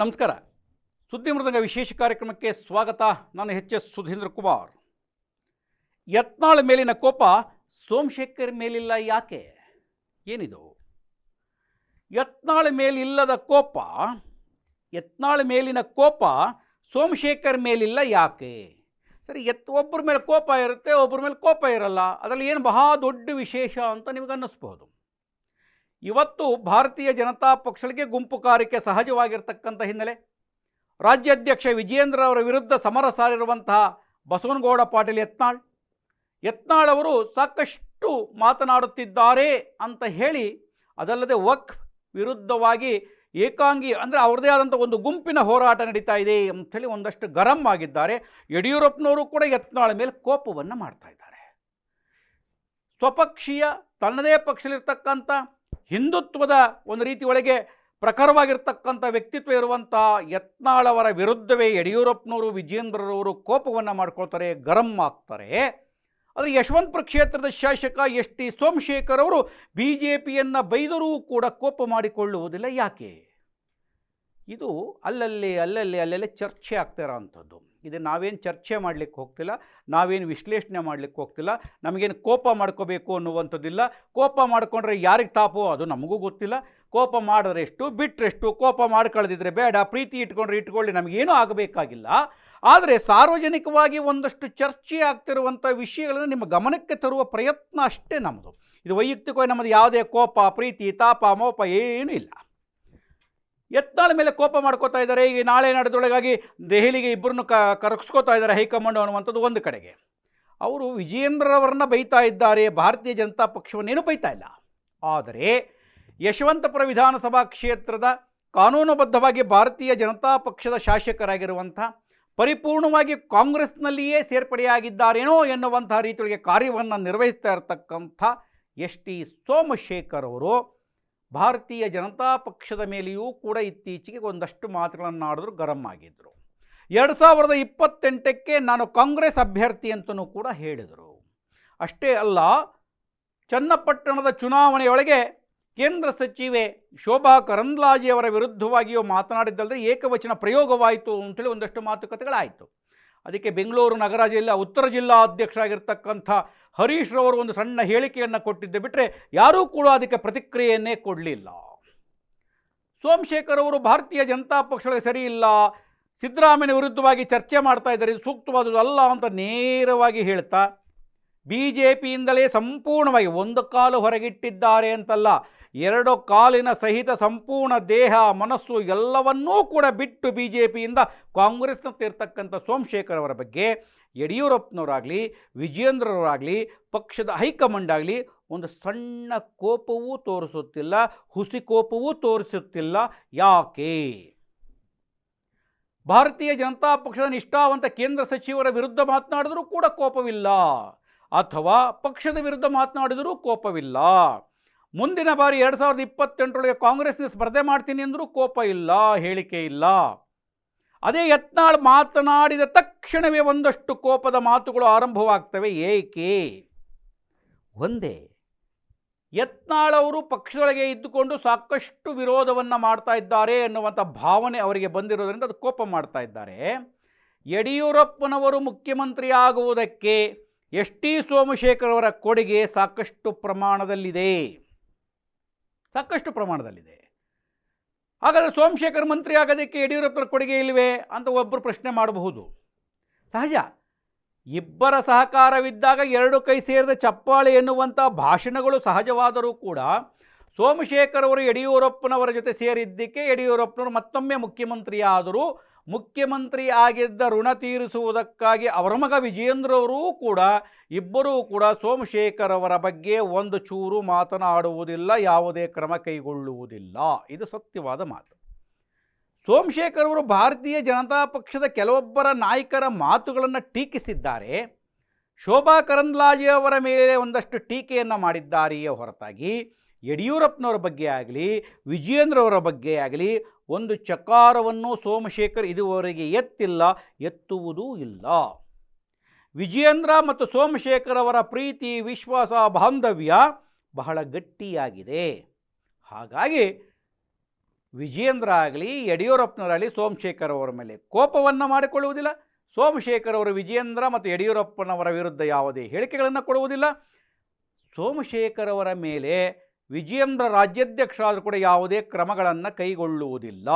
ನಮಸ್ಕಾರ. ಸುದ್ದಿ ಮೃದಂಗ ವಿಶೇಷ ಕಾರ್ಯಕ್ರಮಕ್ಕೆ ಸ್ವಾಗತ. ನಾನು ಎಚ್ ಎಸ್ ಸುಧೀಂದ್ರ ಕುಮಾರ್. ಯತ್ನಾಳ ಮೇಲಿನ ಕೋಪ ಸೋಮಶೇಖರ್ ಮೇಲಿಲ್ಲ ಯಾಕೆ? ಏನಿದು? ಯತ್ನಾಳ ಮೇಲಿಲ್ಲದ ಕೋಪ, ಯತ್ನಾಳ್ ಮೇಲಿನ ಕೋಪ ಸೋಮಶೇಖರ್ ಮೇಲಿಲ್ಲ ಯಾಕೆ? ಸರಿ ಎತ್ ಒಬ್ಬರ ಮೇಲೆ ಕೋಪ ಇರುತ್ತೆ, ಒಬ್ಬರ ಮೇಲೆ ಕೋಪ ಇರಲ್ಲ. ಅದರಲ್ಲಿ ಏನು ಬಹಳ ದೊಡ್ಡ ವಿಶೇಷ ಅಂತ ನಿಮಗೆ ಅನ್ನಿಸ್ಬೋದು ಇವತ್ತು ಭಾರತೀಯ ಜನತಾ ಪಕ್ಷಗಳಿಗೆ ಗುಂಪು ಕಾರ್ಯಕ್ಕೆ ಸಹಜವಾಗಿರ್ತಕ್ಕಂಥ ಹಿನ್ನೆಲೆ. ರಾಜ್ಯಾಧ್ಯಕ್ಷ ವಿಜಯೇಂದ್ರ ಅವರ ವಿರುದ್ಧ ಸಮರ ಸಾರಿರುವಂತಹ ಬಸವನಗೌಡ ಪಾಟೀಲ್ ಯತ್ನಾಳ್. ಯತ್ನಾಳ್ ಅವರು ಸಾಕಷ್ಟು ಮಾತನಾಡುತ್ತಿದ್ದಾರೆ ಅಂತ ಹೇಳಿ, ಅದಲ್ಲದೆ ವಕ್ ವಿರುದ್ಧವಾಗಿ ಏಕಾಂಗಿ ಅಂದರೆ ಅವರದೇ ಆದಂಥ ಒಂದು ಗುಂಪಿನ ಹೋರಾಟ ನಡೀತಾ ಇದೆ ಅಂಥೇಳಿ ಒಂದಷ್ಟು ಗರಂ ಆಗಿದ್ದಾರೆ. ಯಡಿಯೂರಪ್ಪನವರು ಕೂಡ ಯತ್ನಾಳ ಮೇಲೆ ಕೋಪವನ್ನು ಮಾಡ್ತಾ ಇದ್ದಾರೆ. ಸ್ವಪಕ್ಷೀಯ ತನ್ನದೇ ಪಕ್ಷದಲ್ಲಿರ್ತಕ್ಕಂಥ ಹಿಂದುತ್ವದ ಒಂದು ರೀತಿ ಒಳಗೆ ಪ್ರಖರವಾಗಿರ್ತಕ್ಕಂಥ ವ್ಯಕ್ತಿತ್ವ ಇರುವಂಥ ಯತ್ನಾಳವರ ವಿರುದ್ಧವೇ ಯಡಿಯೂರಪ್ಪನವರು ವಿಜೇಂದ್ರರವರು ಕೋಪವನ್ನು ಮಾಡ್ಕೊಳ್ತಾರೆ, ಗರಂ ಆಗ್ತಾರೆ. ಆದರೆ ಯಶವಂತಪುರ ಕ್ಷೇತ್ರದ ಶಾಸಕ ಎಸ್ ಟಿ ಸೋಮಶೇಖರ್ ಅವರು ಬಿ ಜೆ ಪಿಯನ್ನು ಬೈದರೂ ಕೂಡ ಕೋಪ ಮಾಡಿಕೊಳ್ಳುವುದಿಲ್ಲ. ಯಾಕೆ? ಇದು ಅಲ್ಲಲ್ಲಿ ಅಲ್ಲಲ್ಲಿ ಅಲ್ಲಲ್ಲಿ ಚರ್ಚೆ ಆಗ್ತಾ ಇರೋವಂಥದ್ದು. ಇದು ನಾವೇನು ಚರ್ಚೆ ಮಾಡಲಿಕ್ಕೆ ಹೋಗ್ತಿಲ್ಲ, ನಾವೇನು ವಿಶ್ಲೇಷಣೆ ಮಾಡಲಿಕ್ಕೆ ಹೋಗ್ತಿಲ್ಲ, ನಮಗೇನು ಕೋಪ ಮಾಡ್ಕೋಬೇಕು ಅನ್ನುವಂಥದ್ದಿಲ್ಲ. ಕೋಪ ಮಾಡಿಕೊಂಡ್ರೆ ಯಾರಿಗೆ ತಾಪೋ ಅದು ನಮಗೂ ಗೊತ್ತಿಲ್ಲ. ಕೋಪ ಮಾಡಿದ್ರೆ ಎಷ್ಟು ಬಿಟ್ಟರೆಷ್ಟು ಕೋಪ ಮಾಡ್ಕೊಳ್ಳದಿದ್ರೆ ಬೇಡ, ಪ್ರೀತಿ ಇಟ್ಕೊಂಡ್ರೆ ಇಟ್ಕೊಳ್ಳಿ, ನಮಗೇನೂ ಆಗಬೇಕಾಗಿಲ್ಲ. ಆದರೆ ಸಾರ್ವಜನಿಕವಾಗಿ ಒಂದಷ್ಟು ಚರ್ಚೆ ಆಗ್ತಿರುವಂಥ ವಿಷಯಗಳನ್ನು ನಿಮ್ಮ ಗಮನಕ್ಕೆ ತರುವ ಪ್ರಯತ್ನ ಅಷ್ಟೇ ನಮ್ಮದು ಇದು ವೈಯಕ್ತಿಕವಾಗಿ ನಮ್ಮದು ಯಾವುದೇ ಕೋಪ, ಪ್ರೀತಿ, ತಾಪ, ಮೋಪ ಏನೂ ಇಲ್ಲ. ಎತ್ತಾಳ ಮೇಲೆ ಕೋಪ ಮಾಡ್ಕೋತಾ ಇದ್ದಾರೆ. ಈಗ ನಾಳೆ ನಡೆದೊಳಗಾಗಿ ದೆಹಲಿಗೆ ಇಬ್ಬರನ್ನು ಕ, ಕರಗಿಸ್ಕೋತಾ ಇದ್ದಾರೆ ಹೈಕಮಾಂಡ್ ಅನ್ನುವಂಥದ್ದು ಒಂದು ಕಡೆಗೆ. ಅವರು ವಿಜೇಂದ್ರರವರನ್ನ ಬೈತಾ ಇದ್ದಾರೆ. ಭಾರತೀಯ ಜನತಾ ಪಕ್ಷವನ್ನೇನು ಬೈತಾ ಇಲ್ಲ. ಆದರೆ ಯಶವಂತಪುರ ವಿಧಾನಸಭಾ ಕ್ಷೇತ್ರದ ಕಾನೂನುಬದ್ಧವಾಗಿ ಭಾರತೀಯ ಜನತಾ ಪಕ್ಷದ ಶಾಸಕರಾಗಿರುವಂಥ, ಪರಿಪೂರ್ಣವಾಗಿ ಕಾಂಗ್ರೆಸ್ನಲ್ಲಿಯೇ ಸೇರ್ಪಡೆಯಾಗಿದ್ದಾರೇನೋ ಎನ್ನುವಂಥ ರೀತಿಯೊಳಗೆ ಕಾರ್ಯವನ್ನು ನಿರ್ವಹಿಸ್ತಾ ಇರತಕ್ಕಂಥ ಎಸ್ ಟಿ ಸೋಮಶೇಖರ್ ಅವರು ಭಾರತೀಯ ಜನತಾ ಪಕ್ಷದ ಮೇಲೆಯೂ ಕೂಡ ಇತ್ತೀಚೆಗೆ ಒಂದಷ್ಟು ಮಾತುಗಳನ್ನು ಆಡಿದ್ರು ಗರಂ ಆಗಿದ್ದರು ಎರಡು ಸಾವಿರದ ಇಪ್ಪತ್ತೆಂಟಕ್ಕೆ ನಾನು ಕಾಂಗ್ರೆಸ್ ಅಭ್ಯರ್ಥಿ ಅಂತಲೂ ಕೂಡ ಹೇಳಿದರು. ಅಷ್ಟೇ ಅಲ್ಲ, ಚನ್ನಪಟ್ಟಣದ ಚುನಾವಣೆಯೊಳಗೆ ಕೇಂದ್ರ ಸಚಿವೆ ಶೋಭಾ ಕರಂದ್ಲಾಜೆಯವರ ವಿರುದ್ಧವಾಗಿಯೂ ಮಾತನಾಡಿದ್ದಲ್ಲದೆ ಏಕವಚನ ಪ್ರಯೋಗವಾಯಿತು ಅಂತೇಳಿ ಒಂದಷ್ಟು ಮಾತುಕತೆಗಳಾಯಿತು. ಅದಕ್ಕೆ ಬೆಂಗಳೂರು ನಗರ ಜಿಲ್ಲಾ, ಉತ್ತರ ಜಿಲ್ಲಾ ಅಧ್ಯಕ್ಷರಾಗಿರ್ತಕ್ಕಂಥ ಹರೀಶ್ ರವರು ಒಂದು ಸಣ್ಣ ಹೇಳಿಕೆಯನ್ನು ಕೊಟ್ಟಿದ್ದೆ ಬಿಟ್ಟರೆ ಯಾರೂ ಕೂಡ ಅದಕ್ಕೆ ಪ್ರತಿಕ್ರಿಯೆಯನ್ನೇ ಕೊಡಲಿಲ್ಲ. ಸೋಮಶೇಖರ್ ಅವರು ಭಾರತೀಯ ಜನತಾ ಪಕ್ಷಗಳಿಗೆ ಸರಿ ಇಲ್ಲ, ಸಿದ್ದರಾಮಯ್ಯ ವಿರುದ್ಧವಾಗಿ ಚರ್ಚೆ ಮಾಡ್ತಾ ಇದ್ದಾರೆ, ಇದು ಸೂಕ್ತವಾದದ್ದು ಅಲ್ಲ ಅಂತ ನೇರವಾಗಿ ಹೇಳ್ತಾ ಬಿ ಜೆ ಪಿಯಿಂದಲೇ ಸಂಪೂರ್ಣವಾಗಿ ಒಂದು ಕಾಲು ಹೊರಗಿಟ್ಟಿದ್ದಾರೆ ಅಂತಲ್ಲ ಎರಡು ಕಾಲಿನ ಸಹಿತ ಸಂಪೂರ್ಣ ದೇಹ, ಮನಸ್ಸು ಎಲ್ಲವನ್ನೂ ಕೂಡ ಬಿಟ್ಟು ಬಿ ಜೆ ಪಿಯಿಂದ ಕಾಂಗ್ರೆಸ್ನಲ್ಲಿರ್ತಕ್ಕಂಥ ಸೋಮಶೇಖರ್ ಅವರ ಬಗ್ಗೆ ಯಡಿಯೂರಪ್ಪನವರಾಗಲಿ ವಿಜೇಂದ್ರವರಾಗಲಿ ಪಕ್ಷದ ಹೈಕಮಾಂಡ್ ಆಗಲಿ ಒಂದು ಸಣ್ಣ ಕೋಪವೂ ತೋರಿಸುತ್ತಿಲ್ಲ, ಹುಸಿ ಕೋಪವೂ ತೋರಿಸುತ್ತಿಲ್ಲ. ಯಾಕೆ? ಭಾರತೀಯ ಜನತಾ ಪಕ್ಷದ ನಿಷ್ಠಾವಂತ ಕೇಂದ್ರ ಸಚಿವರ ವಿರುದ್ಧ ಮಾತನಾಡಿದರೂ ಕೂಡ ಕೋಪವಿಲ್ಲ. ಅಥವಾ ಪಕ್ಷದ ವಿರುದ್ಧ ಮಾತನಾಡಿದರೂ ಕೋಪವಿಲ್ಲ. ಮುಂದಿನ ಬಾರಿ ಎರಡು ಸಾವಿರದ ಇಪ್ಪತ್ತೆಂಟರೊಳಗೆ ಕಾಂಗ್ರೆಸ್ನ ಸ್ಪರ್ಧೆ ಮಾಡ್ತೀನಿ ಅಂದರೂ ಕೋಪ ಇಲ್ಲ, ಹೇಳಿಕೆ ಇಲ್ಲ. ಅದೇ ಯತ್ನಾಳ್ ಮಾತನಾಡಿದ ತಕ್ಷಣವೇ ಒಂದಷ್ಟು ಕೋಪದ ಮಾತುಗಳು ಆರಂಭವಾಗ್ತವೆ. ಏಕೆ? ಒಂದೇ, ಯತ್ನಾಳ್ ಅವರು ಪಕ್ಷದೊಳಗೆ ಇದ್ದುಕೊಂಡು ಸಾಕಷ್ಟು ವಿರೋಧವನ್ನು ಮಾಡ್ತಾ ಇದ್ದಾರೆ ಎನ್ನುವಂಥ ಭಾವನೆ ಅವರಿಗೆ ಬಂದಿರೋದರಿಂದ ಅದು ಕೋಪ ಮಾಡ್ತಾ ಇದ್ದಾರೆ. ಯಡಿಯೂರಪ್ಪನವರು ಮುಖ್ಯಮಂತ್ರಿ ಆಗುವುದಕ್ಕೆ ಎಸ್ ಟಿ ಸೋಮಶೇಖರ್ ಅವರ ಕೊಡುಗೆ ಸಾಕಷ್ಟು ಪ್ರಮಾಣದಲ್ಲಿದೆ. ಸಾಕಷ್ಟು ಪ್ರಮಾಣದಲ್ಲಿದೆ. ಹಾಗಾದರೆ ಸೋಮಶೇಖರ್ ಮಂತ್ರಿ ಆಗೋದಕ್ಕೆ ಯಡಿಯೂರಪ್ಪನ ಕೊಡುಗೆ ಇಲ್ಲವೇ ಅಂತ ಒಬ್ಬರು ಪ್ರಶ್ನೆ ಮಾಡಬಹುದು. ಸಹಜ. ಇಬ್ಬರ ಸಹಕಾರವಿದ್ದಾಗ ಎರಡು ಕೈ ಸೇರಿದ ಚಪ್ಪಾಳೆ ಎನ್ನುವಂಥ ಭಾಷಣಗಳು ಸಹಜವಾದರೂ ಕೂಡ ಸೋಮಶೇಖರ್ ಅವರು ಯಡಿಯೂರಪ್ಪನವರ ಜೊತೆ ಸೇರಿದ್ದಕ್ಕೆ ಯಡಿಯೂರಪ್ಪನವರು ಮತ್ತೊಮ್ಮೆ ಮುಖ್ಯಮಂತ್ರಿ ಆದರೂ ಮುಖ್ಯಮಂತ್ರಿ ಆಗಿದ್ದ ಋಣ ತೀರಿಸುವುದಕ್ಕಾಗಿ ಅವರ ಮಗ ವಿಜಯೇಂದ್ರವರೂ ಕೂಡ, ಇಬ್ಬರೂ ಕೂಡ ಸೋಮಶೇಖರ್ ಅವರ ಬಗ್ಗೆ ಒಂದು ಚೂರು ಮಾತನಾಡುವುದಿಲ್ಲ, ಯಾವುದೇ ಕ್ರಮ ಕೈಗೊಳ್ಳುವುದಿಲ್ಲ. ಇದು ಸತ್ಯವಾದ ಮಾತು. ಸೋಮಶೇಖರ್ ಅವರು ಭಾರತೀಯ ಜನತಾ ಪಕ್ಷದ ಕೆಲವೊಬ್ಬರ ನಾಯಕರ ಮಾತುಗಳನ್ನು ಟೀಕಿಸಿದ್ದಾರೆ. ಶೋಭಾ ಕರಂದ್ಲಾಜೆ ಅವರ ಮೇಲೆ ಒಂದಷ್ಟು ಟೀಕೆಯನ್ನು ಮಾಡಿದ್ದಾರೆಯೇ ಹೊರತಾಗಿ ಯಡಿಯೂರಪ್ಪನವರ ಬಗ್ಗೆ ಆಗಲಿ, ವಿಜಯೇಂದ್ರವರ ಬಗ್ಗೆ ಆಗಲಿ, ಒಂದು ಚಕಾರವನ್ನು ಸೋಮಶೇಖರ್ ಇದುವರೆಗೆ ಎತ್ತಿಲ್ಲ, ಎತ್ತುವುದೂ ಇಲ್ಲ. ವಿಜಯೇಂದ್ರ ಮತ್ತು ಸೋಮಶೇಖರ್ ಅವರ ಪ್ರೀತಿ, ವಿಶ್ವಾಸ, ಬಾಂಧವ್ಯ ಬಹಳ ಗಟ್ಟಿಯಾಗಿದೆ. ಹಾಗಾಗಿ ವಿಜಯೇಂದ್ರ ಆಗಲಿ, ಯಡಿಯೂರಪ್ಪನವರಾಗಲಿ ಸೋಮಶೇಖರ್ ಅವರ ಮೇಲೆ ಕೋಪವನ್ನು ಮಾಡಿಕೊಳ್ಳುವುದಿಲ್ಲ. ಸೋಮಶೇಖರ್ ಅವರು ವಿಜಯೇಂದ್ರ ಮತ್ತು ಯಡಿಯೂರಪ್ಪನವರ ವಿರುದ್ಧ ಯಾವುದೇ ಹೇಳಿಕೆಗಳನ್ನು ಕೊಡುವುದಿಲ್ಲ. ಸೋಮಶೇಖರ್ ಅವರ ಮೇಲೆ ವಿಜೇಂದ್ರ ರಾಜ್ಯಾಧ್ಯಕ್ಷರಾದರೂ ಕೂಡ ಯಾವುದೇ ಕ್ರಮಗಳನ್ನು ಕೈಗೊಳ್ಳುವುದಿಲ್ಲ.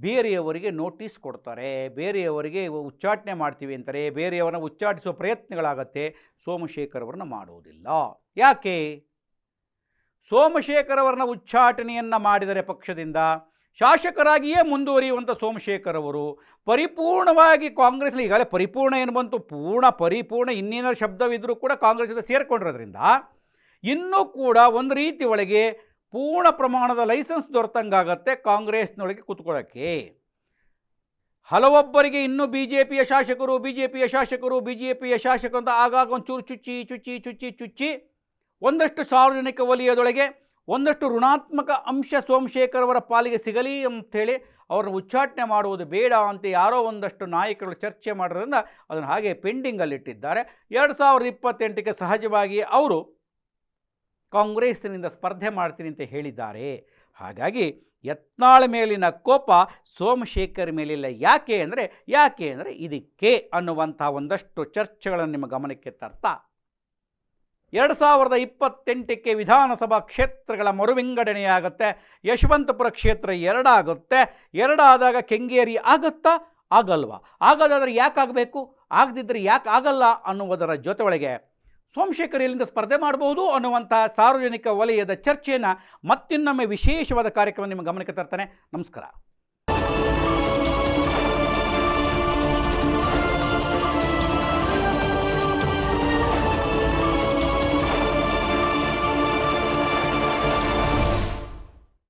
ಬೇರೆಯವರಿಗೆ ನೋಟಿಸ್ ಕೊಡ್ತಾರೆ, ಬೇರೆಯವರಿಗೆ ಉಚ್ಚಾಟನೆ ಮಾಡ್ತೀವಿ ಅಂತಾರೆ, ಬೇರೆಯವರನ್ನ ಉಚ್ಚಾಟಿಸುವ ಪ್ರಯತ್ನಗಳಾಗತ್ತೆ, ಸೋಮಶೇಖರ್ ಅವರನ್ನ ಮಾಡುವುದಿಲ್ಲ. ಯಾಕೆ? ಸೋಮಶೇಖರ್ ಅವರನ್ನ ಉಚ್ಚಾಟನೆಯನ್ನು ಮಾಡಿದರೆ ಪಕ್ಷದಿಂದ ಶಾಸಕರಾಗಿಯೇ ಮುಂದುವರಿಯುವಂಥ ಸೋಮಶೇಖರ್ ಅವರು ಪರಿಪೂರ್ಣವಾಗಿ ಕಾಂಗ್ರೆಸ್ಲಿ ಈಗಾಗಲೇ ಪರಿಪೂರ್ಣ ಏನು ಬಂತು, ಪೂರ್ಣ ಪರಿಪೂರ್ಣ ಇನ್ನೇನಾದ್ರು ಶಬ್ದವಿದ್ದರೂ ಕೂಡ ಕಾಂಗ್ರೆಸ್ ಜೊತೆ ಸೇರಿಕೊಂಡಿರೋದ್ರಿಂದ ಇನ್ನೂ ಕೂಡ ಒಂದು ರೀತಿ ಒಳಗೆ ಪೂರ್ಣ ಪ್ರಮಾಣದ ಲೈಸೆನ್ಸ್ ದೊರೆತಂಗಾಗತ್ತೆ ಕಾಂಗ್ರೆಸ್ನೊಳಗೆ ಕೂತ್ಕೊಳ್ಳೋಕ್ಕೆ ಹಲವೊಬ್ಬರಿಗೆ ಇನ್ನೂ ಬಿ ಜೆ ಪಿಯ ಶಾಸಕರು ಬಿ ಜೆ ಪಿಯ ಶಾಸಕರು ಬಿ ಜೆ ಪಿಯ ಶಾಸಕರು ಅಂತ ಆಗಾಗ ಒಂಚೂರು ಚುಚ್ಚಿ ಚುಚ್ಚಿ ಚುಚ್ಚಿ ಚುಚ್ಚಿ ಒಂದಷ್ಟು ಸಾರ್ವಜನಿಕ ವಲಯದೊಳಗೆ ಒಂದಷ್ಟು ಋಣಾತ್ಮಕ ಅಂಶ ಸೋಮಶೇಖರ್ ಅವರ ಪಾಲಿಗೆ ಸಿಗಲಿ ಅಂಥೇಳಿ ಅವರನ್ನು ಉಚ್ಚಾಟನೆ ಮಾಡುವುದು ಬೇಡ ಅಂತ ಯಾರೋ ಒಂದಷ್ಟು ನಾಯಕರು ಚರ್ಚೆ ಮಾಡೋದ್ರಿಂದ ಅದನ್ನು ಹಾಗೆ ಪೆಂಡಿಂಗಲ್ಲಿಟ್ಟಿದ್ದಾರೆ. ಎರಡು ಸಾವಿರದ ಇಪ್ಪತ್ತೆಂಟಕ್ಕೆ ಸಹಜವಾಗಿ ಅವರು ಕಾಂಗ್ರೆಸ್ನಿಂದ ಸ್ಪರ್ಧೆ ಮಾಡ್ತೀನಿ ಅಂತ ಹೇಳಿದ್ದಾರೆ. ಹಾಗಾಗಿ ಯತ್ನಾಳ್ ಮೇಲಿನ ಕೋಪ ಸೋಮಶೇಖರ್ ಮೇಲಿಲ್ಲ. ಯಾಕೆ ಅಂದರೆ ಯಾಕೆ ಅಂದರೆ ಇದಕ್ಕೆ ಅನ್ನುವಂಥ ಒಂದಷ್ಟು ಚರ್ಚೆಗಳನ್ನು ನಿಮ್ಮ ಗಮನಕ್ಕೆ ತರ್ತಾ. ಎರಡು ಸಾವಿರದ ಇಪ್ಪತ್ತೆಂಟಕ್ಕೆ ವಿಧಾನಸಭಾ ಕ್ಷೇತ್ರಗಳ ಮರುವಿಂಗಡಣೆಯಾಗುತ್ತೆ. ಯಶವಂತಪುರ ಕ್ಷೇತ್ರ ಎರಡಾಗುತ್ತೆ. ಎರಡಾದಾಗ ಕೆಂಗೇರಿ ಆಗುತ್ತಾ? ಆಗಲ್ವಾ? ಆಗೋದಾದರೆ ಯಾಕಾಗಬೇಕು? ಆಗದಿದ್ದರೆ ಯಾಕೆ ಆಗಲ್ಲ ಅನ್ನುವುದರ ಜೊತೆ ಒಳಗೆ ಸೋಮಶೇಖರ್ ಇಲ್ಲಿಂದ ಸ್ಪರ್ಧೆ ಮಾಡಬಹುದು ಅನ್ನುವಂಥ ಸಾರ್ವಜನಿಕ ವಲಯದ ಚರ್ಚೆಯನ್ನು ಮತ್ತಿನ್ನೊಮ್ಮೆ ವಿಶೇಷವಾದ ಕಾರ್ಯಕ್ರಮ ನಿಮ್ಮ ಗಮನಕ್ಕೆ ತರ್ತಾನೆ. ನಮಸ್ಕಾರ.